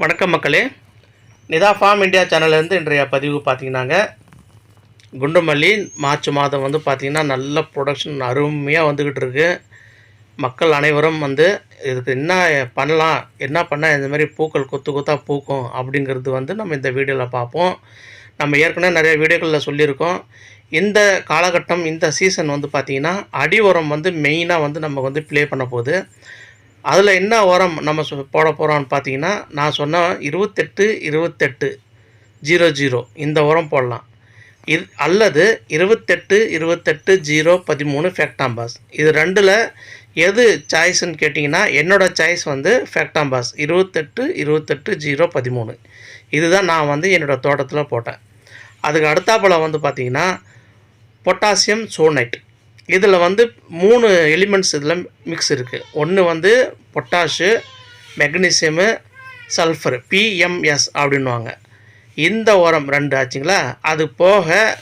வணக்கம் மக்களே. Nita farm India சேனல்லேருந்து இன்றைய பதிவு பார்த்தீங்கன்னாங்க குண்டுமல்லி மார்ச் மாதம் வந்து பார்த்திங்கன்னா நல்ல ப்ரொடக்ஷன் அருமையாக வந்துக்கிட்டு இருக்குது மக்கள் அனைவரும் வந்து இதுக்கு என்ன பண்ணலாம் என்ன பண்ணால் இந்த மாதிரி பூக்கள் கொத்து கொத்தாக பூக்கும் அப்படிங்கிறது வந்து நம்ம இந்த வீடியோவில் பார்ப்போம். நம்ம ஏற்கனவே நிறைய வீடியோக்களில் சொல்லியிருக்கோம். இந்த காலகட்டம் இந்த சீசன் வந்து பார்த்திங்கன்னா அடி உரம் வந்து மெயினாக வந்து நமக்கு வந்து ப்ளே பண்ண போகுது. அதில் என்ன உரம் நம்ம சொ- போட போகிறோம்னு பார்த்தீங்கன்னா நான் சொன்ன இருபத்தெட்டு இருபத்தெட்டு ஜீரோ ஜீரோ இந்த உரம் போடலாம். இது அல்லது இருபத்தெட்டு இருபத்தெட்டு ஜீரோ பதிமூணு ஃபேக்டாம்பாஸ் இது ரெண்டில் எது சாய்ஸ்ன்னு கேட்டிங்கன்னா என்னோடய சாய்ஸ் வந்து ஃபேக்டாம்பாஸ் இருபத்தெட்டு இருபத்தெட்டு ஜீரோ பதிமூணு. இதுதான் நான் வந்து என்னோடய தோட்டத்தில் போட்டேன். அதுக்கு அடுத்தாப்பில் வந்து பார்த்திங்கன்னா பொட்டாசியம் சோனைட் இதில் வந்து மூணு எலிமெண்ட்ஸ் இதில் மிக்ஸ் இருக்குது ஒன்று வந்து பொட்டாஷு மெக்னீசியமு சல்ஃபர் பிஎம்எஸ் அப்படின்வாங்க இந்த உரம் ரெண்டு ஆச்சுங்களா? அது போக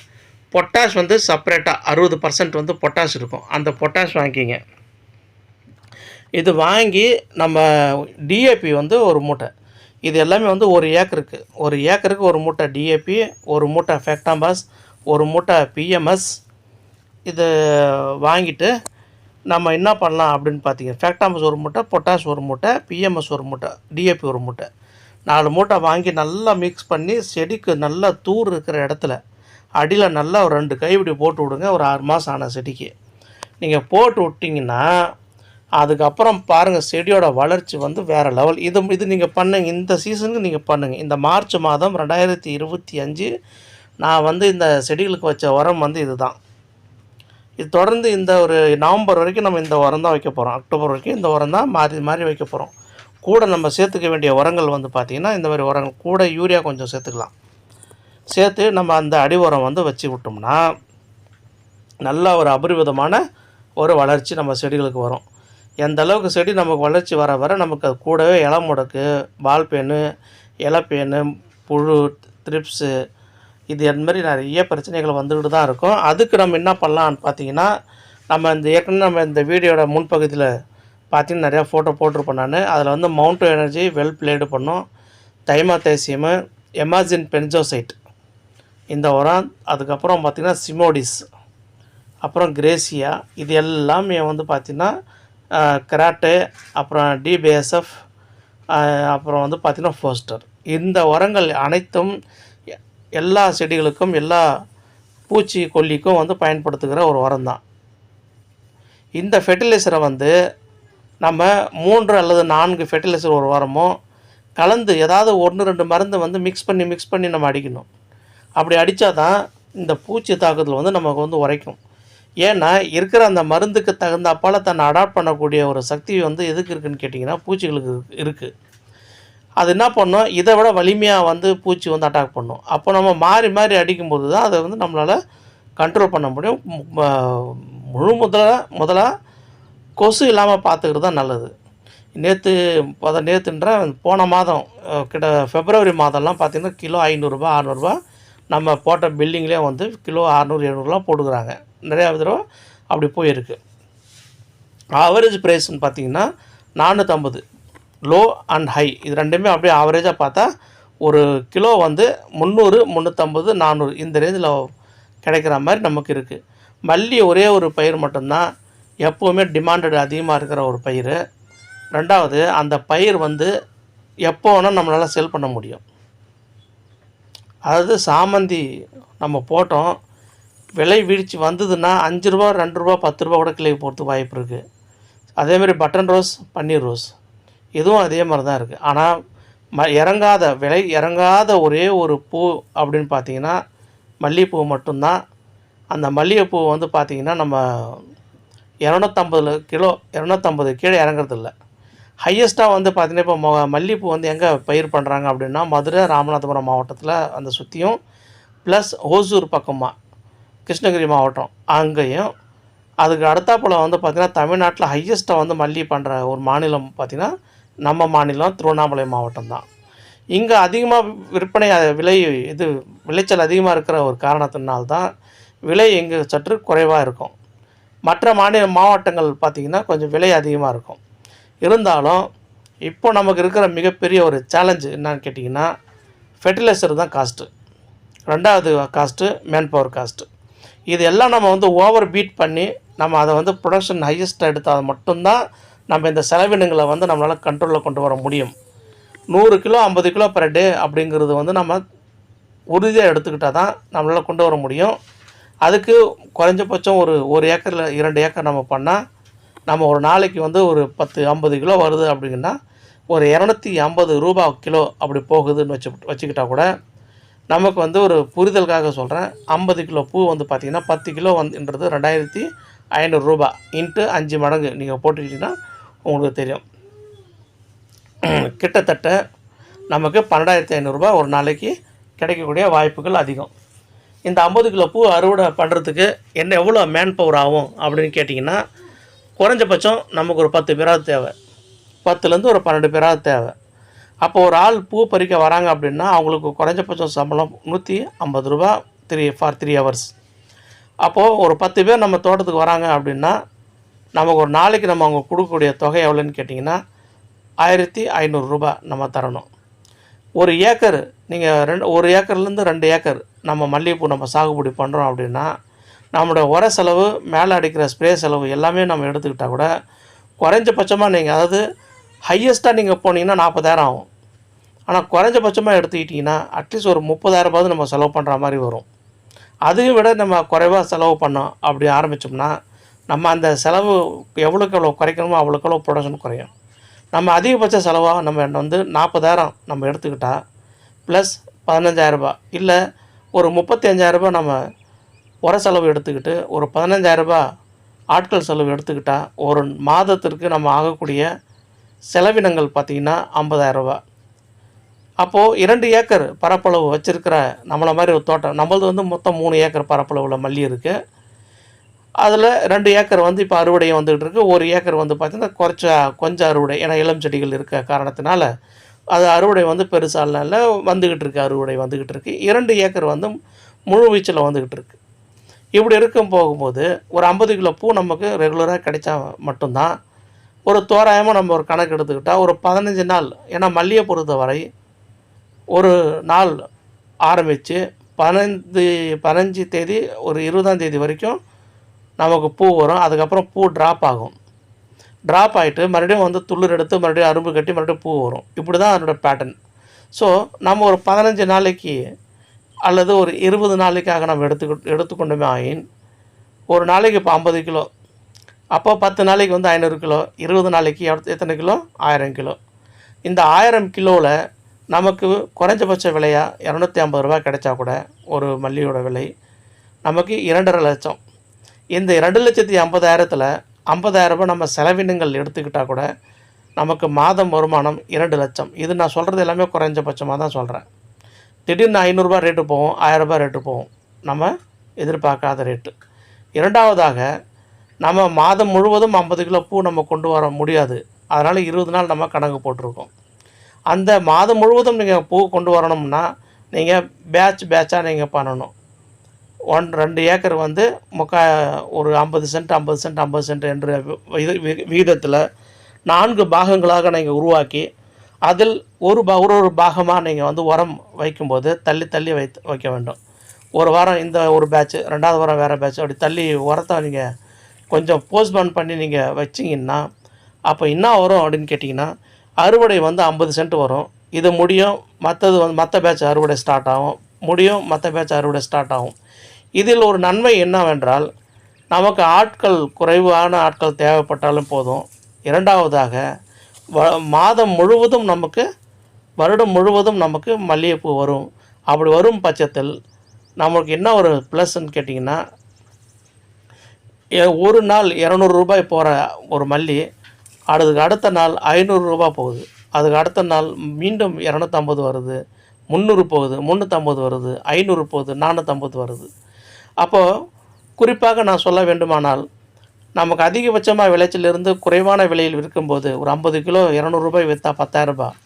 பொட்டாஷ் வந்து செப்பரேட்டாக அறுபது பர்சன்ட் வந்து பொட்டாஷ் இருக்கும். அந்த பொட்டாஷ் வாங்கிக்கிங்க. இது வாங்கி நம்ம டிஏபி வந்து ஒரு மூட்டை. இது எல்லாமே வந்து ஒரு ஏக்கருக்கு. ஒரு ஏக்கருக்கு ஒரு மூட்டை டிஏபி ஒரு மூட்டை ஃபேக்டாம்பாஸ் ஒரு மூட்டை பிஎம்எஸ் இது வாங்கிட்டு நம்ம என்ன பண்ணலாம் அப்படின்னு பார்த்தீங்க. ஃபேக்டாம்பஸ் ஒரு மூட்டை பொட்டாஷ் ஒரு மூட்டை பிஎம்எஸ் ஒரு மூட்டை டிஏபி ஒரு மூட்டை. நாலு மூட்டை வாங்கி நல்லா மிக்ஸ் பண்ணி செடிக்கு நல்லா தூர் இருக்கிற இடத்துல அடியில் நல்லா ஒரு ரெண்டு கைப்பிடி போட்டு விடுங்க. ஒரு ஆறு மாதம் ஆன செடிக்கு. நீங்கள் போட்டு விட்டிங்கன்னா அதுக்கப்புறம் பாருங்கள் செடியோட வளர்ச்சி வந்து வேறு லெவல் இது இது நீங்கள் பண்ணுங்க. இந்த சீசனுக்கு நீங்கள் பண்ணுங்கள் இந்த மார்ச் மாதம் ரெண்டாயிரத்தி இருபத்தி அஞ்சு நான் வந்து இந்த செடிகளுக்கு வச்ச உரம் வந்து இதுதான். இது தொடர்ந்து இந்த ஒரு நவம்பர் வரைக்கும் நம்ம இந்த உரம் தான் வைக்க போகிறோம் அக்டோபர் வரைக்கும் இந்த உரம் தான் மாறி மாறி வைக்க போகிறோம் கூட நம்ம சேர்த்துக்க வேண்டிய உரங்கள் வந்து பார்த்திங்கன்னா இந்த மாதிரி உரங்கள் கூட யூரியா கொஞ்சம் சேர்த்துக்கலாம். சேர்த்து நம்ம அந்த அடி உரம் வந்து வச்சு விட்டோம்னா நல்ல ஒரு அபரிவிதமான ஒரு வளர்ச்சி நம்ம செடிகளுக்கு வரும். எந்த அளவுக்கு செடி நமக்கு வளர்ச்சி வர வர நமக்கு அது கூடவே இலை முடக்கு பால் பேனு இலைப்பேனு புழு த்ரிப்ஸு இது அந்த மாதிரி நிறைய பிரச்சனைகள் வந்துக்கிட்டு தான் இருக்கும். அதுக்கு நம்ம என்ன பண்ணலாம்னு பார்த்தீங்கன்னா நம்ம இந்த ஏற்கனவே நம்ம இந்த வீடியோட முன்பகுதியில் பார்த்தீங்கன்னா நிறையா ஃபோட்டோ போட்டிருப்போம் நான். அதில் வந்து மவுண்ட் எனர்ஜி வெல் பிளேடு பண்ணோம். தைமாத்தேசியமு எமாசின் பென்ஜோசைட் இந்த உரம் அதுக்கப்புறம் பார்த்திங்கன்னா சிமோடிஸ் அப்புறம் கிரேசியா இது எல்லாமே வந்து பார்த்திங்கன்னா கராட்டே அப்புறம் டிபிஎஸ்எஃப் அப்புறம் வந்து பார்த்திங்கன்னா ஃபோஸ்டர் இந்த உரங்கள் அனைத்தும் எல்லா செடிகளுக்கும் எல்லா பூச்சி கொல்லிக்கும் வந்து பயன்படுத்துகிற ஒரு உரம் தான் இந்த ஃபெர்டிலைசரை வந்து நம்ம மூன்று அல்லது நான்கு ஃபெர்டிலைசர் ஒரு வாரமோ கலந்து ஏதாவது ஒன்று ரெண்டு மருந்து வந்து மிக்ஸ் பண்ணி மிக்ஸ் பண்ணி நம்ம அடிக்கணும். அப்படி அடித்தா தான் இந்த பூச்சி தாக்குதல் வந்து நமக்கு வந்து உரைக்கும். ஏன்னா இருக்கிற அந்த மருந்துக்கு தகுந்தாப்பால் தன்னை அடாப்ட் பண்ணக்கூடிய ஒரு சக்தி வந்து எதுக்கு இருக்குதுன்னு கேட்டிங்கன்னா பூச்சிகளுக்கு இருக்குது அது என்ன பண்ணும்? இதை விட வலிமையாக வந்து பூச்சி வந்து அட்டாக் பண்ணும். அப்போ நம்ம மாறி மாறி அடிக்கும்போது தான் அதை வந்து நம்மளால் கண்ட்ரோல் பண்ண முடியும். முழு முதல முதலாக கொசு இல்லாமல் பார்த்துக்கிறது தான் நல்லது. நேற்று அதை நேற்றுன்ற போன மாதம் கிட்ட ஃபெப்ரவரி மாதம்லாம் பார்த்திங்கன்னா கிலோ ஐநூறுரூபா அறநூறுபா நம்ம போட்ட பில்டிங்லேயே வந்து கிலோ அறநூறு எழுநூறுலாம் போட்டுக்கிறாங்க. நிறையா தடவை அப்படி போயிருக்கு. ஆவரேஜ் ப்ரைஸ்னு பார்த்தீங்கன்னா நானூற்றம்பது லோ அண்ட் ஹை இது ரெண்டுமே அப்படியே ஆவரேஜாக பார்த்தா ஒரு கிலோ வந்து முந்நூறு முந்நூற்றம்பது நானூறு இந்த ரேஞ்சில் கிடைக்கிற மாதிரி நமக்கு இருக்குது மல்லி ஒரே ஒரு பயிர் மட்டும்தான். எப்போவுமே டிமாண்டட் அதிகமாக இருக்கிற ஒரு பயிர். ரெண்டாவது அந்த பயிர் வந்து எப்போ வேணால் நம்மளால் செல் பண்ண முடியும். அதாவது சாமந்தி நம்ம போட்டோம். விலை வீழ்ச்சி வந்ததுன்னா அஞ்சு ரூபா ரெண்டு ரூபா பத்து ரூபா கூட கிளை போகிறதுக்கு வாய்ப்பு இருக்குது அதேமாதிரி பட்டன் ரோஸ் பன்னீர் ரோஸ் இதுவும் அதே மாதிரி தான் இருக்குது ஆனால் ம இறங்காத விலை இறங்காத ஒரே ஒரு பூ அப்படின்னு பார்த்தீங்கன்னா மல்லிகைப்பூ மட்டும்தான். அந்த மல்லிகைப்பூ வந்து பார்த்திங்கன்னா நம்ம இரநூத்தம்பது கிலோ இரநூத்தம்பது கீழே இறங்குறதில்ல. ஹையஸ்ட்டாக வந்து பார்த்திங்கன்னா இப்போ மொ மல்லிகைப்பூ வந்து எங்கே பயிர் பண்ணுறாங்க அப்படின்னா மதுரை ராமநாதபுரம் மாவட்டத்தில் அந்த சுற்றியும் ப்ளஸ் ஓசூர் பக்கமாக கிருஷ்ணகிரி மாவட்டம் அங்கேயும். அதுக்கு அடுத்தாப்பில் வந்து பார்த்திங்கன்னா தமிழ்நாட்டில் ஹையஸ்ட்டாக வந்து மல்லி பண்ணுற ஒரு மாநிலம் பார்த்திங்கன்னா நம்ம மாநிலம் திருவண்ணாமலை மாவட்டம் தான் இங்கே அதிகமாக விற்பனை விலை இது விளைச்சல் அதிகமாக இருக்கிற ஒரு காரணத்தினால்தான் விலை இங்கே சற்று குறைவாக இருக்கும். மற்ற மாநில மாவட்டங்கள் பார்த்திங்கன்னா கொஞ்சம் விலை அதிகமாக இருக்கும். இருந்தாலும் இப்போ நமக்கு இருக்கிற மிகப்பெரிய ஒரு சேலஞ்சு என்னன்னு கேட்டிங்கன்னா ஃபெர்டிலைசர் தான் காஸ்ட்டு ரெண்டாவது காஸ்ட்டு மேன் பவர் காஸ்ட்டு இது எல்லாம் நம்ம வந்து ஓவர் பீட் பண்ணி நம்ம அதை வந்து ப்ரொடக்ஷன் ஹையஸ்ட்டாக எடுத்தால் மட்டும்தான் நம்ம இந்த செலவினங்களை வந்து நம்மளால் கண்ட்ரோலில் கொண்டு வர முடியும். நூறு கிலோ ஐம்பது கிலோ பர் டே அப்படிங்கிறது வந்து நம்ம உறுதியாக எடுத்துக்கிட்டால் தான் நம்மளால் கொண்டு வர முடியும். அதுக்கு குறைஞ்சபட்சம் ஒரு ஒரு ஏக்கரில் இரண்டு ஏக்கர் நம்ம பண்ணால் நம்ம ஒரு நாளைக்கு வந்து ஒரு பத்து ஐம்பது கிலோ வருது அப்படின்னா ஒரு இரநூத்தி ஐம்பது ரூபா கிலோ அப்படி போகுதுன்னு வச்சு வச்சுக்கிட்டால் கூட நமக்கு வந்து ஒரு புரிதலுக்காக சொல்கிறேன் ஐம்பது கிலோ பூ வந்து பார்த்திங்கன்னா பத்து கிலோ வந்துன்றது ரெண்டாயிரத்தி ஐநூறுரூபா இன்ட்டு அஞ்சு மடங்கு நீங்கள் போட்டுக்கிட்டிங்கன்னா உங்களுக்கு தெரியும். கிட்டத்தட்ட நமக்கு பன்னெண்டாயிரத்தி ஐநூறுரூபா ஒரு நாளைக்கு கிடைக்கக்கூடிய வாய்ப்புகள் அதிகம். இந்த ஐம்பது கிலோ பூ அறுவடை பண்ணுறதுக்கு என்ன எவ்வளோ மேன் பவர் ஆகும் அப்படின்னு கேட்டிங்கன்னா குறைஞ்சபட்சம் நமக்கு ஒரு பத்து பேராவது தேவை. பத்துலேருந்து ஒரு பன்னெண்டு பேராவது தேவை. அப்போ ஒரு ஆள் பூ பறிக்க வராங்க அப்படின்னா அவங்களுக்கு குறைஞ்சபட்சம் சம்பளம் நூற்றி ஐம்பது ரூபா த்ரீ ஃபார் த்ரீ ஹவர்ஸ் அப்போது ஒரு பத்து பேர் நம்ம தோட்டத்துக்கு வராங்க அப்படின்னா நமக்கு ஒரு நாளைக்கு நம்ம அவங்க கொடுக்கக்கூடிய தொகை எவ்வளோன்னு கேட்டிங்கன்னா ஆயிரத்தி ஐநூறுரூபா நம்ம தரணும். ஒரு ஏக்கர் நீங்கள் ரெண்டு ஒரு ஏக்கர்லேருந்து ரெண்டு ஏக்கர் நம்ம மல்லிகைப்பூ நம்ம சாகுபடி பண்ணுறோம் அப்படின்னா நம்மளோட உர செலவு மேலே அடிக்கிற ஸ்ப்ரே செலவு எல்லாமே நம்ம எடுத்துக்கிட்டால் கூட குறைஞ்சபட்சமாக நீங்கள் அதாவது ஹையஸ்ட்டாக நீங்கள் போனீங்கன்னா நாற்பதாயிரம் ஆகும். ஆனால் குறைஞ்சபட்சமாக எடுத்துக்கிட்டிங்கன்னா அட்லீஸ்ட் ஒரு முப்பதாயிரரூபாவது நம்ம செலவு பண்ணுற மாதிரி வரும். அதையும் விட நம்ம குறைவாக செலவு பண்ணோம் அப்படி ஆரம்பித்தோம்னா நம்ம அந்த செலவு எவ்வளோக்கு எவ்வளோ குறைக்கணுமோ அவ்வளோக்கு எவ்வளோ ப்ரொடக்ஷன் குறையும். நம்ம அதிகபட்ச செலவாக நம்ம வந்து நாற்பதாயிரம் நம்ம எடுத்துக்கிட்டால் ப்ளஸ் பதினஞ்சாயிரரூபா இல்லை ஒரு முப்பத்தி அஞ்சாயிரரூபா நம்ம உர செலவு எடுத்துக்கிட்டு ஒரு பதினஞ்சாயிரரூபா ஆட்கள் செலவு எடுத்துக்கிட்டால் ஒரு மாதத்திற்கு நம்ம ஆகக்கூடிய செலவினங்கள் பார்த்திங்கன்னா ஐம்பதாயிரரூபா அப்போது இரண்டு ஏக்கர் பரப்பளவு வச்சுருக்கிற நம்மளை மாதிரி ஒரு தோட்டம் நம்மளது வந்து மொத்தம் மூணு ஏக்கர் பரப்பளவில் மல்லி இருக்குது அதில் ரெண்டு ஏக்கர் வந்து இப்போ அறுவடை வந்துகிட்டு இருக்குது ஒரு ஏக்கர் வந்து பார்த்திங்கன்னா குறைச்ச கொஞ்சம் அறுவடை ஏன்னா இளம் செடிகள் இருக்க காரணத்தினால அது அறுவடை வந்து பெருசால வந்துக்கிட்டு இருக்கு அறுவடை வந்துக்கிட்டு இருக்குது இரண்டு ஏக்கர் வந்து முழு வீச்சில் வந்துக்கிட்டு இருக்கு. இப்படி இருக்கும் போகும்போது ஒரு ஐம்பது கிலோ பூ நமக்கு ரெகுலராக கிடைச்சா மட்டும்தான். ஒரு தோராயமாக நம்ம ஒரு கணக்கு எடுத்துக்கிட்டால் ஒரு பதினஞ்சு நாள் ஏன்னா மல்லியை பொறுத்தவரை ஒரு நாள் ஆரம்பித்து பதினைந்து பதினஞ்சு தேதி ஒரு இருபதாம் தேதி வரைக்கும் நமக்கு பூ வரும் அதுக்கப்புறம் பூ ட்ராப் ஆகும். ட்ராப் ஆகிட்டு மறுபடியும் வந்து துளிர் எடுத்து மறுபடியும் அரும்பு கட்டி மறுபடியும் பூ வரும். இப்படி தான் அதனோட பேட்டர்ன் ஸோ நம்ம ஒரு பதினஞ்சு நாளைக்கு அல்லது ஒரு இருபது நாளைக்காக நம்ம எடுத்துக்கிட்டு எடுத்துக்கொண்டுமே ஆயின் ஒரு நாளைக்கு இப்போ ஐம்பது கிலோ அப்போ பத்து நாளைக்கு வந்து ஐநூறு கிலோ இருபது நாளைக்கு எத்தனை கிலோ? ஆயிரம் கிலோ. இந்த ஆயிரம் கிலோவில் நமக்கு குறைஞ்சபட்ச விலையாக இரநூத்தி ஐம்பது ரூபா கிடைச்சா கூட ஒரு மல்லியோட விலை நமக்கு இரண்டரை லட்சம். இந்த ரெண்டு லட்சத்தி ஐம்பதாயிரத்தில் ஐம்பதாயிரம் ரூபாய் நம்ம செலவினங்கள் எடுத்துக்கிட்டால் கூட நமக்கு மாதம் வருமானம் இரண்டு லட்சம். இது நான் சொல்கிறது எல்லாமே குறைஞ்சபட்சமாக தான் சொல்கிறேன் திடீர்னு ஐநூறுரூபா ரேட்டு போகும் ஆயிரரூபா ரேட்டு போகும். நம்ம எதிர்பார்க்காத ரேட்டு இரண்டாவதாக நம்ம மாதம் முழுவதும் ஐம்பது கிலோ பூ நம்ம கொண்டு வர முடியாது. அதனால் இருபது நாள் நம்ம கணக்கு போட்டிருக்கோம். அந்த மாதம் முழுவதும் நீங்கள் பூ கொண்டு வரணும்னா நீங்கள் பேட்ச் பேட்சாக நீங்கள் பண்ணணும். ஒன் ரெண்டு ஏக்கர் வந்து முக்கா ஒரு ஐம்பது சென்ட் ஐம்பது சென்ட் ஐம்பது சென்ட் என்ற வித- விகிதத்தில் நான்கு பாகங்களாக நீங்கள் உருவாக்கி அதில் ஒரு பா ஒரு ஒரு பாகமாக நீங்கள் வந்து உரம் வைக்கும்போது தள்ளி தள்ளி வைத்து வைக்க வேண்டும். ஒரு வாரம் இந்த ஒரு பேட்ச் ரெண்டாவது வாரம் வேறு பேட்ச் அப்படி தள்ளி உரத்தை நீங்கள் கொஞ்சம் போஸ்ட்போன் பண்ணி நீங்கள் வச்சிங்கன்னா அப்போ என்ன வரும் அப்படின்னு கேட்டிங்கன்னா அறுவடை வந்து ஐம்பது சென்ட் வரும். இது முடியும் மற்றது வந்து மற்ற பேட்ச் அறுவடை ஸ்டார்ட் ஆகும். முடியும் மற்ற பேட்ச் அறுவடை ஸ்டார்ட் ஆகும். இதில் ஒரு நன்மை என்னவென்றால் நமக்கு ஆட்கள் குறைவான ஆட்கள் தேவைப்பட்டாலும் போதும். இரண்டாவதாக வ மாதம் முழுவதும் நமக்கு வருடம் முழுவதும் நமக்கு மல்லிகைப்பூ வரும். அப்படி வரும் பட்சத்தில் நமக்கு என்ன ஒரு ப்ளஸ்ன்னு கேட்டிங்கன்னா ஒரு நாள் இரநூறு ரூபாய் போகிற ஒரு மல்லி அதுக்கு அடுத்த நாள் ஐநூறு ரூபாய் போகுது. அதுக்கு அடுத்த நாள் மீண்டும் இரநூத்தம்பது வருது. முந்நூறு போகுது முந்நூற்றம்பது வருது ஐநூறு போகுது நானூற்றம்பது வருது. அப்போது குறிப்பாக நான் சொல்ல வேண்டுமானால் நமக்கு அதிகபட்சமாக விளைச்சலிருந்து குறைவான விலையில் விற்கும்போது ஒரு ஐம்பது கிலோ இரநூறுபாய் விற்றா பத்தாயிரரூபா ரூபாய்.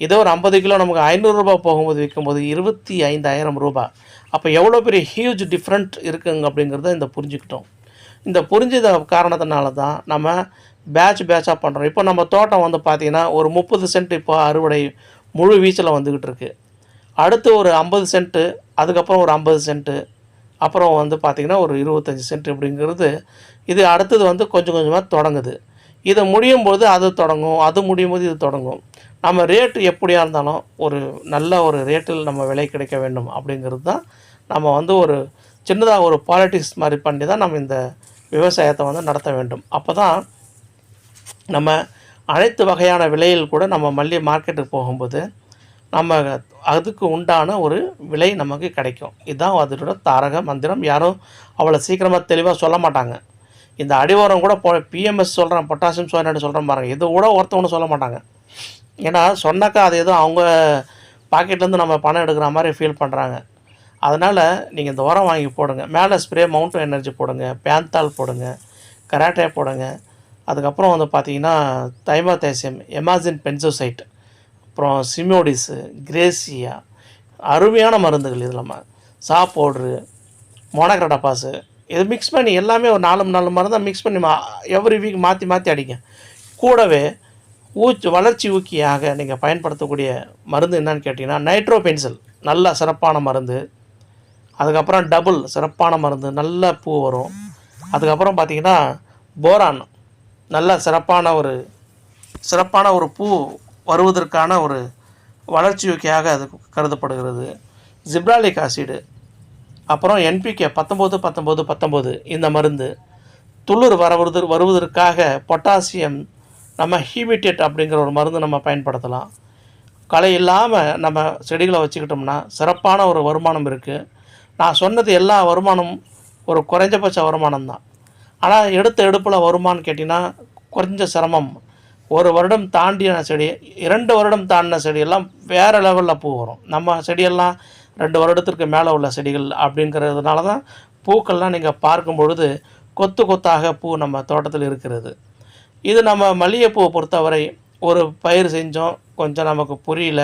இதே ஒரு ஐம்பது கிலோ நமக்கு ஐநூறுரூபா போகும்போது விற்கும்போது இருபத்தி ஐந்தாயிரம் ரூபாய். அப்போ எவ்வளோ பெரிய ஹியூஜ் டிஃப்ரெண்ட் இருக்குங்க அப்படிங்கிறத இந்த புரிஞ்சுக்கிட்டோம். இந்த புரிஞ்சத காரணத்தினால தான் நம்ம பேட்ச் பேட்சாக பண்ணுறோம் இப்போ நம்ம தோட்டம் வந்து பார்த்திங்கன்னா ஒரு முப்பது சென்ட் இப்போ அறுவடை முழு வீச்சில் வந்துக்கிட்டு இருக்குது அடுத்து ஒரு ஐம்பது சென்ட்டு அதுக்கப்புறம் ஒரு ஐம்பது சென்ட்டு அப்புறம் வந்து பார்த்திங்கன்னா ஒரு இருபத்தஞ்சி சென்ட் அப்படிங்கிறது இது அடுத்தது வந்து கொஞ்சம் கொஞ்சமாக தொடங்குது. இதை முடியும் போது அது தொடங்கும். அது முடியும் போது இது தொடங்கும். நம்ம ரேட்டு எப்படியாக இருந்தாலும் ஒரு நல்ல ஒரு ரேட்டில் நம்ம விலை கிடைக்க வேண்டும் அப்படிங்கிறது தான் நம்ம வந்து ஒரு சின்னதாக ஒரு பாலிட்டிக்ஸ் மாதிரி பண்ணி தான் நம்ம இந்த விவசாயத்தை வந்து நடத்த வேண்டும். அப்போ தான் நம்ம அனைத்து வகையான விலையில் கூட நம்ம மல்லிகை மார்க்கெட்டுக்கு போகும்போது நம்ம அதுக்கு உண்டான ஒரு விலை நமக்கு கிடைக்கும். இதுதான் அதோட தாரக மந்திரம். யாரும் அவ்வளோ சீக்கிரமாக தெளிவாக சொல்ல மாட்டாங்க. இந்த அடிவாரம் கூட போ பிஎம்எஸ் சொல்கிறேன் பொட்டாசியம் சோயனேட் சொல்கிறேன் பாருங்கள் இது கூட ஒருத்தவனும் சொல்ல மாட்டாங்க. ஏன்னா சொன்னாக்கா அது ஏதோ அவங்க பாக்கெட்லேருந்து நம்ம பணம் எடுக்கிற மாதிரி ஃபீல் பண்ணுறாங்க அதனால் நீங்கள் இந்த உரம் வாங்கி போடுங்க. மேலே ஸ்ப்ரே மவுண்டன் எனர்ஜி போடுங்க பேந்தால் போடுங்க கராட்டே போடுங்க. அதுக்கப்புறம் வந்து பார்த்தீங்கன்னா தைமாதேசியம் எமாசின் பென்சோசைட் அப்புறம் சிமோடிஸு கிரேசியா அருமையான மருந்துகள் இது சா பவுட்ரு மோனக்ரடப்பாஸு இது மிக்ஸ் பண்ணி எல்லாமே ஒரு நாலு நாலு மருந்தை மிக்ஸ் பண்ணி மா எவ்ரி வீக் மாற்றி மாற்றி அடிங்க. கூடவே ஊச்சி வளர்ச்சி ஊக்கியாக நீங்கள் பயன்படுத்தக்கூடிய மருந்து என்னன்னு கேட்டிங்கன்னா நைட்ரோ பென்சில் நல்ல சிறப்பான மருந்து. அதுக்கப்புறம் டபுள் சிறப்பான மருந்து நல்ல பூ வரும். அதுக்கப்புறம் பார்த்தீங்கன்னா போரான் நல்ல சிறப்பான ஒரு சிறப்பான ஒரு பூ வருவதற்கான ஒரு வளர்ச்சியூக்கியாக அது கருதப்படுகிறது. ஜிப்ராலிக் ஆசிடு அப்புறம் என்பிகே பத்தொம்போது பத்தொம்போது பத்தொம்போது இந்த மருந்து. துளிர் வரவது வருவதற்காக பொட்டாசியம் நம்ம ஹீமிட்டேட் அப்படிங்கிற ஒரு மருந்து நம்ம பயன்படுத்தலாம். களை இல்லாமல் நம்ம செடிகளை வச்சுக்கிட்டோம்னா சிறப்பான ஒரு வருமானம் இருக்குது நான் சொன்னது எல்லா வருமானமும் ஒரு குறைஞ்சபட்ச வருமானம் தான் ஆனால் எடுத்த எடுப்பில் வருமானு கேட்டிங்கன்னா கொஞ்சம் சிரமம் ஒரு வருடம் தாண்டின செடி இரண்டு வருடம் தாண்டின செடியெல்லாம் வேறு லெவலில் பூ வரும். நம்ம செடியெல்லாம் ரெண்டு வருடத்திற்கு மேலே உள்ள செடிகள் அப்படிங்கிறதுனால தான் பூக்கள்லாம் நீங்கள் பார்க்கும் பொழுது கொத்து கொத்தாக பூ நம்ம தோட்டத்தில் இருக்கிறது. இது நம்ம மல்லிகைப்பூவை பொறுத்தவரை ஒரு பயிர் செஞ்சோம் கொஞ்சம் நமக்கு புரியல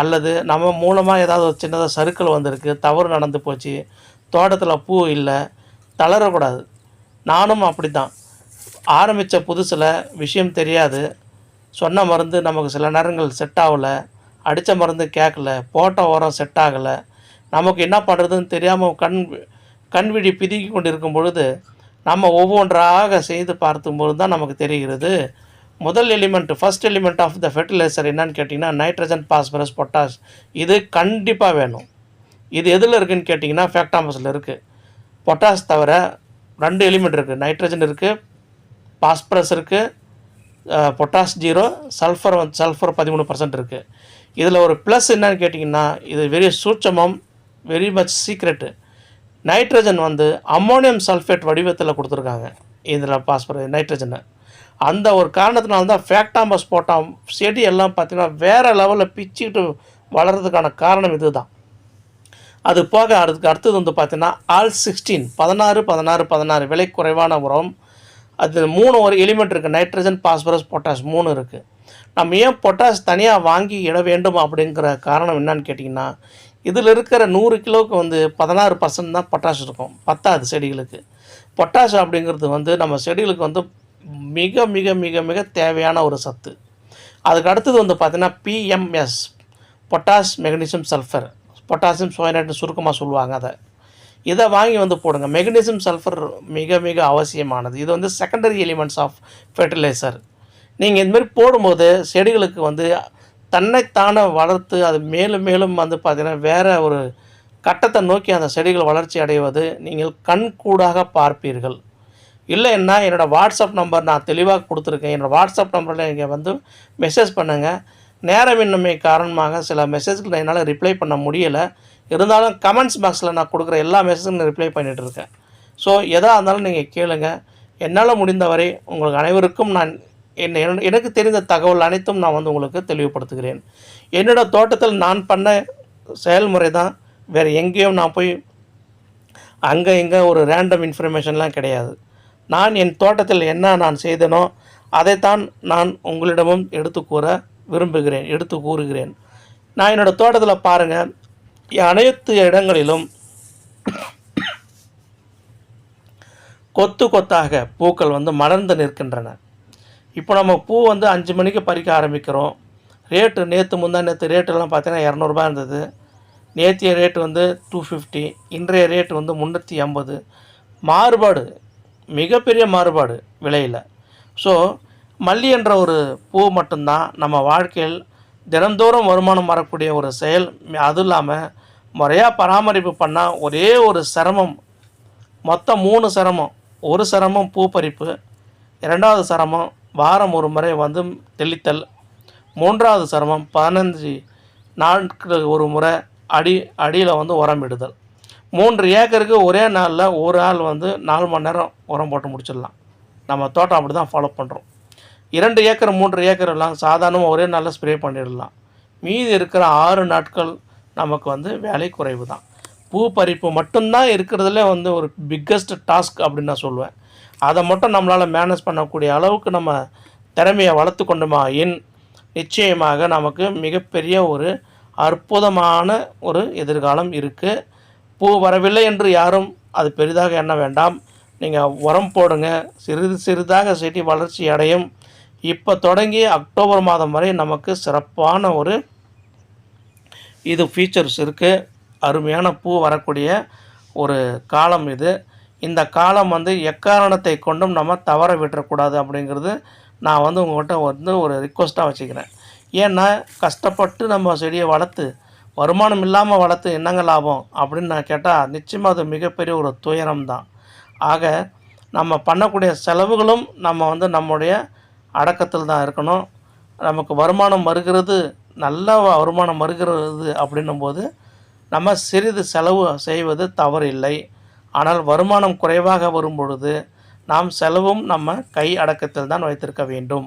அல்லது நம்ம மூலமாக ஏதாவது ஒரு சின்னதாக சருக்கள் வந்திருக்கு தவறு நடந்து போச்சு தோட்டத்தில் பூ இல்லை தளரக்கூடாது. நானும் அப்படி தான் ஆரம்பித்த புதுசில் விஷயம் தெரியாது. சொன்ன மருந்து நமக்கு சில நேரங்கள் செட் ஆகலை. அடித்த மருந்து கேட்கல போட்ட உரம் செட் ஆகலை. நமக்கு என்ன பண்ணுறதுன்னு தெரியாமல் கண் கண்விழி பிதுக்கி கொண்டிருக்கும் பொழுது நம்ம ஒவ்வொன்றாக செய்து பார்க்கும்போது தான் நமக்கு தெரிகிறது. முதல் element first element of the fertilizer என்னன்னு கேட்டிங்கன்னா நைட்ரஜன் பாஸ்பரஸ் பொட்டாஷ் இது கண்டிப்பாக வேணும். இது எதில் இருக்குதுன்னு கேட்டிங்கன்னா ஃபேக்டாமஸில் இருக்குது பொட்டாஷ் தவிர ரெண்டு எலிமெண்ட் இருக்குது நைட்ரஜன் இருக்குது பாஸ்பரஸ் இருக்குது பொட்டாஷ் ஜீரோ சல்ஃபர் வந்து சல்ஃபர் பதிமூணு பர்சன்ட் இருக்குது இதில் ஒரு ப்ளஸ் என்னன்னு கேட்டிங்கன்னா இது வெரி சூட்சமம் வெரி மச் சீக்ரெட்டு நைட்ரஜன் வந்து அம்மோனியம் சல்ஃபேட் வடிவத்தில் கொடுத்துருக்காங்க இதில் பாஸ்பர நைட்ரஜனை. அந்த ஒரு காரணத்தினால தான் ஃபேக்டாம்பஸ் போட்டால் செடி எல்லாம் பார்த்தீங்கன்னா வேறு லெவலில் பிச்சுக்கிட்டு வளர்கிறதுக்கான காரணம் இதுதான். அது போக அதுக்கு அடுத்தது வந்து பார்த்திங்கன்னா ஆல் சிக்ஸ்டீன் பதினாறு பதினாறு பதினாறு விலை குறைவான உரம் அது மூணு ஒரு எலிமெண்ட் இருக்குது நைட்ரஜன் பாஸ்பரஸ் பொட்டாஷ் மூணு இருக்குது நம்ம ஏன் பொட்டாஷ் தனியாக வாங்கி இட வேண்டும் அப்படிங்கிற காரணம் என்னன்னு கேட்டிங்கன்னா இதில் இருக்கிற நூறு கிலோவுக்கு வந்து பதினாறு பர்சன்ட் தான் பொட்டாஷ் இருக்கும். பத்தாது செடிகளுக்கு. பொட்டாஷ் அப்படிங்கிறது வந்து நம்ம செடிகளுக்கு வந்து மிக மிக மிக மிக தேவையான ஒரு சத்து. அதுக்கு அடுத்தது வந்து பார்த்திங்கன்னா PMS potash magnesium sulphur potassium சோயனேட்னு சுருக்கமாக சொல்லுவாங்க அதை. இதை வாங்கி வந்து போடுங்க. மெக்னீசியம் சல்ஃபர் மிக மிக அவசியமானது. இது வந்து செகண்டரி எலிமெண்ட்ஸ் ஆஃப் ஃபெர்டிலைசர் நீங்கள் இந்தமாரி போடும்போது செடிகளுக்கு வந்து தன்னைத்தானே வளர்த்து அது மேலும் மேலும் வந்து பார்த்திங்கன்னா வேறு ஒரு கட்டத்தை நோக்கி அந்த செடிகள் வளர்ச்சி அடைவது நீங்கள் கண்கூடாக பார்ப்பீர்கள். இல்லைன்னா என்னோடய வாட்ஸ்அப் நம்பர் நான் தெளிவாக கொடுத்துருக்கேன். என்னோடய வாட்ஸ்அப் நம்பரில் நீங்கள் வந்து மெசேஜ் பண்ணுங்கள் நேரமின்மை காரணமாக சில மெசேஜ்கள் என்னால் ரிப்ளை பண்ண முடியலை. இருந்தாலும் கமெண்ட்ஸ் பாக்ஸில் நான் கொடுக்குற எல்லா மெசேஜும் நான் ரிப்ளை பண்ணிகிட்டு இருக்கேன். ஸோ எதாக இருந்தாலும் நீங்கள் கேளுங்க. என்னால் முடிந்தவரை உங்களுக்கு அனைவருக்கும் நான் என்ன எனக்கு தெரிந்த தகவல் அனைத்தும் நான் வந்து உங்களுக்கு தெளிவுபடுத்துகிறேன். என்னோட தோட்டத்தில் நான் பண்ண செயல்முறை தான் வேறு எங்கேயும் நான் போய் அங்கே இங்கே ஒரு ரேண்டம் இன்ஃபர்மேஷன்லாம் கிடையாது. நான் என் தோட்டத்தில் என்ன நான் செய்தனோ அதைத்தான் நான் உங்களிடமும் எடுத்து கூற விரும்புகிறேன் எடுத்து கூறுகிறேன் நான் என்னோடய தோட்டத்தில் பாருங்கள் அனைத்து இடங்களிலும் கொத்து கொத்தாக பூக்கள் வந்து மலர்ந்து நிற்கின்றன இப்போ நம்ம பூ வந்து அஞ்சு மணிக்கு பறிக்க ஆரம்பிக்கிறோம் ரேட்டு நேற்று முந்தா நேற்று ரேட்டெல்லாம் பார்த்தீங்கன்னா இரநூறுபா இருந்தது நேற்றைய ரேட்டு வந்து டூ ஃபிஃப்டி இன்றைய ரேட்டு வந்து முந்நூற்றி ஐம்பது மாறுபாடு மிகப்பெரிய மாறுபாடு விலையில் ஸோ மல்லி என்ற ஒரு பூ மட்டும்தான் நம்ம வாழ்க்கையில் தினந்தோறும் வருமானம் வரக்கூடிய ஒரு செயல். அதுவும் இல்லாமல் முறையாக பராமரிப்பு பண்ணால் ஒரே ஒரு சிரமம் மொத்தம் மூணு சிரமம். ஒரு சிரமம் பூ பறிப்பு இரண்டாவது சிரமம் வாரம் ஒரு முறை வந்து தெளித்தல் மூன்றாவது சிரமம் பதினஞ்சு நாட்களுக்கு ஒரு முறை அடி அடியில் வந்து உரமிடுதல் மூன்று ஏக்கருக்கு ஒரே நாளில் ஒரு ஆள் வந்து நாலு மணி நேரம் உரம் போட்டு முடிச்சிடலாம். நம்ம தோட்டம் அப்படி தான் ஃபாலோ பண்ணுறோம் இரண்டு ஏக்கர் மூன்று ஏக்கர் எல்லாம் சாதாரணமாக ஒரே நாளில் ஸ்ப்ரே பண்ணிடலாம். மீதி இருக்கிற ஆறு நாட்கள் நமக்கு வந்து வேலை குறைவு தான் பூ பறிப்பு மட்டும்தான் இருக்கிறதுல வந்து ஒரு பிக்கஸ்ட் டாஸ்க் அப்படின்னு நான் சொல்லுவேன். அதை மட்டும் நம்மளால் மேனேஜ் பண்ணக்கூடிய அளவுக்கு நம்ம திறமையை வளர்த்து கொண்டோமா என் நிச்சயமாக நமக்கு மிகப்பெரிய ஒரு அற்புதமான ஒரு எதிர்காலம் இருக்குது பூ வரவில்லை என்று யாரும் அது பெரிதாக எண்ண வேண்டாம். நீங்கள் உரம் போடுங்க. சிறிது சிறிதாக செடி வளர்ச்சி அடையும். இப்போ தொடங்கி அக்டோபர் மாதம் வரை நமக்கு சிறப்பான ஒரு இது ஃபீச்சர்ஸ் இருக்குது அருமையான பூ வரக்கூடிய ஒரு காலம் இது. இந்த காலம் வந்து எக்காரணத்தை கொண்டும் நம்ம தவற விட்டுறக்கூடாது அப்படிங்கிறது நான் வந்து உங்கள்கிட்ட வந்து ஒரு ரிக்வஸ்ட்டாக வச்சுக்கிறேன். ஏன்னா கஷ்டப்பட்டு நம்ம செடியை வளர்த்து வருமானம் இல்லாமல் வளர்த்து என்னங்க லாபம் அப்படின்னு நான் கேட்டால் நிச்சயமாக அது மிகப்பெரிய ஒரு துயரம் தான் ஆக நம்ம பண்ணக்கூடிய செலவுகளும் நம்ம வந்து நம்முடைய அடக்கத்தில் தான் இருக்கணும். நமக்கு வருமானம் வருகிறது நல்ல வருமானம் வருகிறது அப்படின்னும் போது நம்ம சிறிது செலவு செய்வது தவறு இல்லை ஆனால் வருமானம் குறைவாக வரும் பொழுது நாம் செலவும் நம்ம கை அடக்கத்தில் தான் வைத்திருக்க வேண்டும்.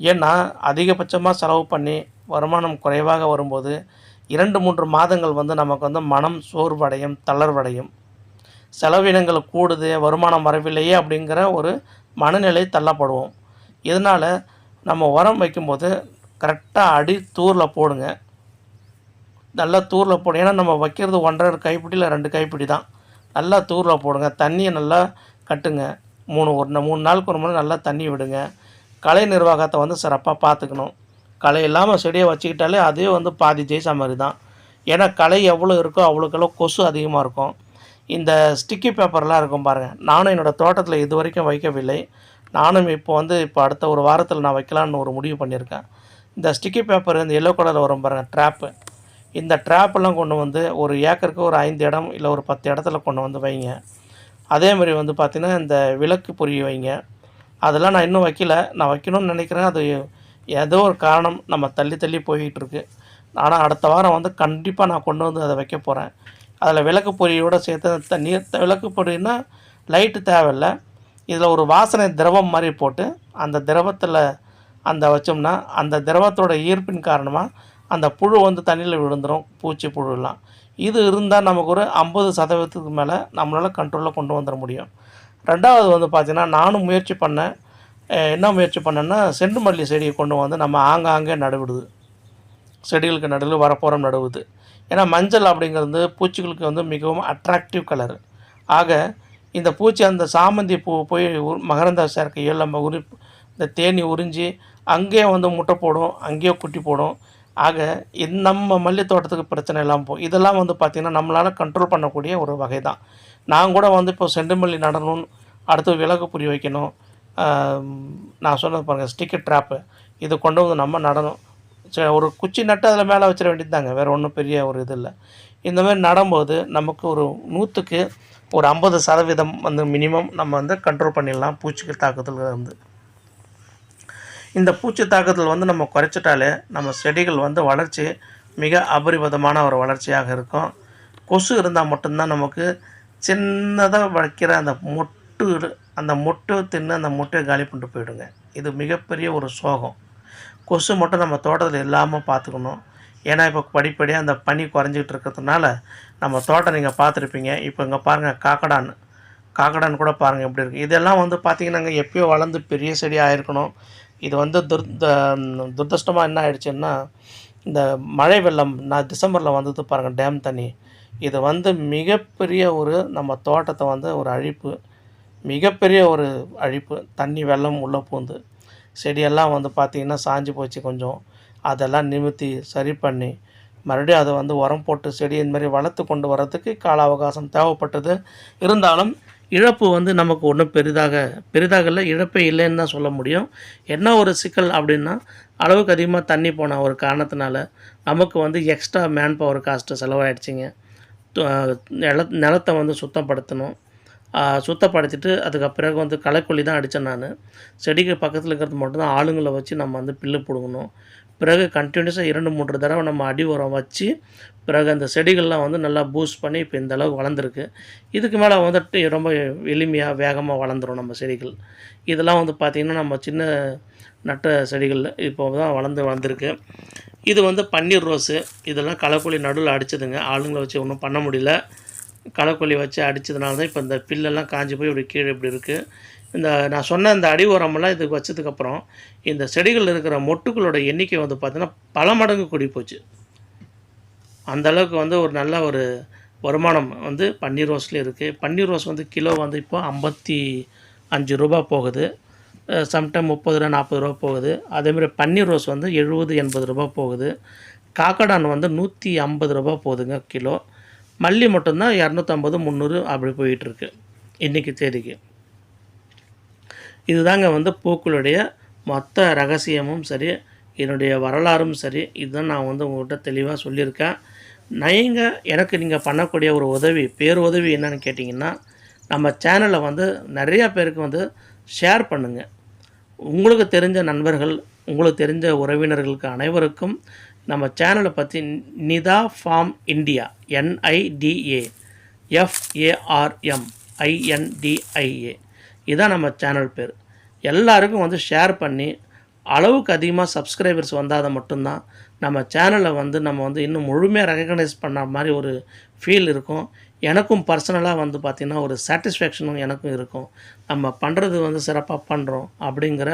ஏன்னா அதிகபட்சமாக செலவு பண்ணி வருமானம் குறைவாக வரும்போது இரண்டு மூன்று மாதங்கள் வந்து நமக்கு வந்து மனம் சோர்வடையும் தளர்வடையும். செலவினங்கள் கூடுது வருமானம் வரவில்லையே அப்படிங்கிற ஒரு மனநிலை தள்ளப்படுவோம். இதனால் நம்ம உரம் வைக்கும்போது கரெக்டாக அடி தூரில் போடுங்க. நல்லா தூரில் போடுங்க. ஏன்னா நம்ம வைக்கிறது ஒன்றரை கைப்பிடியில் ரெண்டு கைப்பிடி தான். நல்லா தூரில் போடுங்க. தண்ணியை நல்லா கட்டுங்க. மூணு ஒரு மூணு நாளுக்கு ஒரு முறை நல்லா தண்ணி விடுங்க. கலை நிர்வாகத்தை வந்து சிறப்பாக பார்த்துக்கணும். களை இல்லாமல் செடியை வச்சுக்கிட்டாலே அதே வந்து பாதி ஜெயிச்ச மாதிரி தான். ஏன்னா களை எவ்வளோ இருக்கோ அவ்வளோக்கெல்லாம் கொசு அதிகமாக இருக்கும். இந்த ஸ்டிக்கி பேப்பர்லாம் இருக்கும் பாருங்கள் நானும் என்னோடய தோட்டத்தில் இது வரைக்கும் வைக்கவில்லை. நானும் இப்போ வந்து இப்போ அடுத்த ஒரு வாரத்தில் நான் வைக்கலான்னு ஒரு முடிவு பண்ணியிருக்கேன். இந்த ஸ்டிக்கி பேப்பர் இந்த எல்லோ கலரில் வரும் பாருங்கள் ட்ராப்பு இந்த ட்ராப்பெல்லாம் கொண்டு வந்து ஒரு ஏக்கருக்கு ஒரு ஐந்து இடம் இல்லை ஒரு பத்து இடத்துல கொண்டு வந்து வைங்க. அதே மாதிரி வந்து பார்த்திங்கன்னா இந்த விளக்கு பொரிய வைங்க. அதெல்லாம் நான் இன்னும் வைக்கல. நான் வைக்கணும்னு நினைக்கிறேன். அது ஏதோ ஒரு காரணம் நம்ம தள்ளி தள்ளி போய்கிட்டு இருக்கு ஆனால் அடுத்த வாரம் வந்து கண்டிப்பாக நான் கொண்டு வந்து அதை வைக்க போகிறேன் அதில் விளக்கு பொரியோடு சேர்த்து த- நீர் த- விளக்கு பொரின்னா லைட்டு தேவையில்லை. இதில் ஒரு வாசனை திரவம் மாதிரி போட்டு அந்த திரவத்தில் அந்த வச்சோம்னா அந்த திரவத்தோட ஈர்ப்பின் காரணமாக அந்த புழு வந்து தண்ணியில் விழுந்துடும் பூச்சி புழுலாம். இது இருந்தால் நமக்கு ஒரு ஐம்பது சதவீதத்துக்கு மேலே நம்மளால் கண்ட்ரோலில் கொண்டு வந்துட முடியும். ரெண்டாவது வந்து பார்த்திங்கன்னா நானும் முயற்சி பண்ணேன் என்ன முயற்சி பண்ணேன்னா செண்டு மல்லி செடியை கொண்டு வந்து நம்ம ஆங்காங்கே நடுவிடுது. செடிகளுக்கு நடுவில் வரப்போகிறோம் நடுவுது. ஏன்னா மஞ்சள் அப்படிங்கிறது பூச்சிகளுக்கு வந்து மிகவும் அட்ராக்டிவ் கலர் ஆக இந்த பூச்சி அந்த சாமந்தி பூ போய் உ- மகரந்த சேர்க்கையில் நம்ம உரி இந்த தேனி உறிஞ்சி அங்கேயே வந்து முட்டை போடும் அங்கேயே குட்டி போடும். ஆக இது நம்ம மல்லி தோட்டத்துக்கு பிரச்சனை இல்லாமல் போகும். இதெல்லாம் வந்து பார்த்திங்கன்னா நம்மளால் கண்ட்ரோல் பண்ணக்கூடிய ஒரு வகை தான் நான் கூட வந்து இப்போ செண்டுமல்லி நடணும் அடுத்து விலகு புரி வைக்கணும். நான் சொன்னது பாருங்கள் ஸ்டிக்கர் ட்ராப்பு இது கொண்டு வந்து நம்ம நடணும். சரி ஒரு குச்சி நட்டு அதில் மேலே வச்சிட வேண்டியது தாங்க வேறு ஒன்றும் பெரிய ஒரு இது இல்லை. இந்த மாதிரி நடும்போது நமக்கு ஒரு நூற்றுக்கு ஒரு ஐம்பது சதவீதம் வந்து மினிமம் நம்ம வந்து கண்ட்ரோல் பண்ணிடலாம். பூச்சிகள் தாக்குதல் வந்து. இந்த பூச்சி தாக்குதல் வந்து நம்ம குறைச்சிட்டாலே நம்ம செடிகள் வந்து வளர்ச்சி மிக அபரிமிதமான ஒரு வளர்ச்சியாக இருக்கும். கொசு இருந்தால் மட்டும்தான் நமக்கு சின்னதாக வைக்கிற அந்த மொட்டு அந்த மொட்டு தின்னு அந்த மொட்டையை காலி பண்ணிட்டு போயிடுங்க. இது மிகப்பெரிய ஒரு சோகம். கொசு மட்டும் நம்ம தோட்டத்தில் இல்லாமல் பார்த்துக்கணும் ஏன்னா இப்போ படிப்படியாக அந்த பனி குறைஞ்சிக்கிட்டு இருக்கிறதுனால நம்ம தோட்டம் நீங்கள் பார்த்துருப்பீங்க. இப்போ இங்கே பாருங்கள் காக்கடான். காக்கடான் கூட பாருங்கள் எப்படி இருக்குது இதெல்லாம் வந்து பார்த்தீங்கன்னாங்க எப்பயோ வளர்ந்து பெரிய செடியாக இருக்கணும் இது வந்து துர் துர்தஷ்டமாக என்ன ஆயிடுச்சுன்னா இந்த மழை வெள்ளம் நான் டிசம்பரில் வந்தது பாருங்கள் டேம் தண்ணி. இது வந்து மிகப்பெரிய ஒரு நம்ம தோட்டத்தை வந்து ஒரு அழிப்பு. மிகப்பெரிய ஒரு அழிப்பு. தண்ணி வெள்ளம் உள்ளே பூந்து. செடியெல்லாம் வந்து பார்த்திங்கன்னா சாஞ்சு போச்சு கொஞ்சம். அதெல்லாம் நிமித்தி சரி பண்ணி மறுபடியும் அதை வந்து உரம் போட்டு செடி இந்த மாதிரி வளர்த்து கொண்டு வரதுக்கு கால அவகாசம் தேவைப்பட்டது. இருந்தாலும் இழப்பு வந்து நமக்கு ஒன்றும் பெரிதாக பெரிதாக இல்லை இழப்பே இல்லைன்னு தான் சொல்ல முடியும். என்ன ஒரு சிக்கல் அப்படின்னா அளவுக்கு அதிகமாக தண்ணி போன ஒரு காரணத்தினால நமக்கு வந்து எக்ஸ்ட்ரா மேன் பவர் காஸ்ட்டு செலவாயிடுச்சிங்க நில நிலத்தை வந்து சுத்தப்படுத்தணும். சுத்தப்படுத்திட்டு அதுக்கு பிறகு வந்து களைக்கொல்லி தான் அடித்தேன் நான். செடிக்கு பக்கத்தில் இருக்கிறது மட்டும்தான் ஆளுங்களை வச்சு நம்ம வந்து பில்லு பிடுங்கணும் பிறகு கண்டினியூஸாக இரண்டு மூன்று தடவை நம்ம அடி உரம் வச்சு பிறகு அந்த செடிகள்லாம் வந்து நல்லா பூஸ்ட் பண்ணி இப்போ இந்த அளவுக்கு வளர்ந்துருக்கு. இதுக்கு மேலே வந்துட்டு ரொம்ப எளிமையாக வேகமாக வளர்ந்துரும் நம்ம செடிகள். இதெல்லாம் வந்து பார்த்திங்கன்னா நம்ம சின்ன நட்ட செடிகள் இப்போ தான் வளர்ந்து வளர்ந்துருக்கு. இது வந்து பன்னீர் ரோஸு. இதெல்லாம் களைக்கொல்லி நடுவில் அடிச்சதுங்க. ஆளுங்களை வச்சு ஒன்றும் பண்ண முடியல. களைக்கொல்லி வச்சு அடித்ததுனால தான் இப்போ இந்த பில்லெல்லாம் காஞ்சி போய் இப்படி கீழே இப்படி இருக்குது இந்த நான் சொன்ன இந்த அடி உரமெல்லாம் இதுக்கு வச்சதுக்கப்புறம் இந்த செடிகளில் இருக்கிற மொட்டுக்களோட எண்ணிக்கை வந்து பார்த்திங்கன்னா பல மடங்கு கூடி போச்சு அந்த அளவுக்கு வந்து ஒரு நல்ல ஒரு வருமானம் வந்து பன்னீர் ரோஸில் இருக்குது பன்னீர் ரோஸ் வந்து கிலோ வந்து இப்போ ஐம்பத்தி அஞ்சு ரூபா போகுது. சம்டைம் முப்பது ரூபா நாற்பது ரூபா போகுது. அதேமாதிரி பன்னீர் ரோஸ் வந்து எழுபது எண்பது ரூபா போகுது. காக்கடான் வந்து நூற்றி ஐம்பது ரூபா போகுதுங்க கிலோ. மல்லி மட்டும்தான் இரநூத்தம்பது முந்நூறு அப்படி போயிட்டுருக்கு இன்றைக்கி தேதிக்கு. இதுதாங்க வந்து பூக்களுடைய மொத்த ரகசியமும் சரி என்னுடைய வரலாறும் சரி. இதுதான் நான் வந்து உங்கள்கிட்ட தெளிவாக சொல்லியிருக்கேன். நீங்கள் எனக்கு நீங்கள் பண்ணக்கூடிய ஒரு உதவி பேர் உதவி என்னன்னு கேட்டிங்கன்னா நம்ம சேனலை வந்து நிறையா பேருக்கு வந்து ஷேர் பண்ணுங்கள் உங்களுக்கு தெரிஞ்ச நண்பர்கள் உங்களுக்கு தெரிஞ்ச உறவினர்களுக்கு அனைவருக்கும் நம்ம சேனலை பற்றி Nida farm India N I D A F A R M I N D I A இதுதான் நம்ம சேனல் பேர். எல்லாருக்கும் வந்து ஷேர் பண்ணி அளவுக்கு அதிகமாக சப்ஸ்கிரைபர்ஸ் வந்தால் மட்டும்தான் நம்ம சேனலை வந்து நம்ம வந்து இன்னும் முழுமையாக ரெக்கக்னைஸ் பண்ண மாதிரி ஒரு ஃபீல் இருக்கும். எனக்கும் பர்சனலாக வந்து பார்த்திங்கன்னா ஒரு சாட்டிஸ்ஃபேக்ஷனும் எனக்கும் இருக்கும். நம்ம பண்ணுறது வந்து சிறப்பாக பண்ணுறோம் அப்படிங்கிற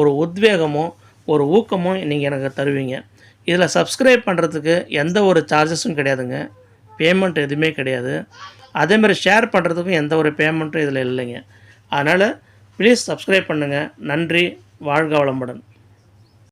ஒரு உத்வேகமும் ஒரு ஊக்கமும் நீங்கள் எனக்கு தருவீங்க. இதில் சப்ஸ்கிரைப் பண்ணுறதுக்கு எந்த ஒரு சார்ஜஸும் கிடையாதுங்க. பேமெண்ட் எதுவுமே கிடையாது. அதேமாதிரி ஷேர் பண்ணுறதுக்கும் எந்த ஒரு பேமெண்ட்டும் இதில் இல்லைங்க. அதனால் ப்ளீஸ் சப்ஸ்கிரைப் பண்ணுங்கள் நன்றி. வாழ்க வளமுடன்.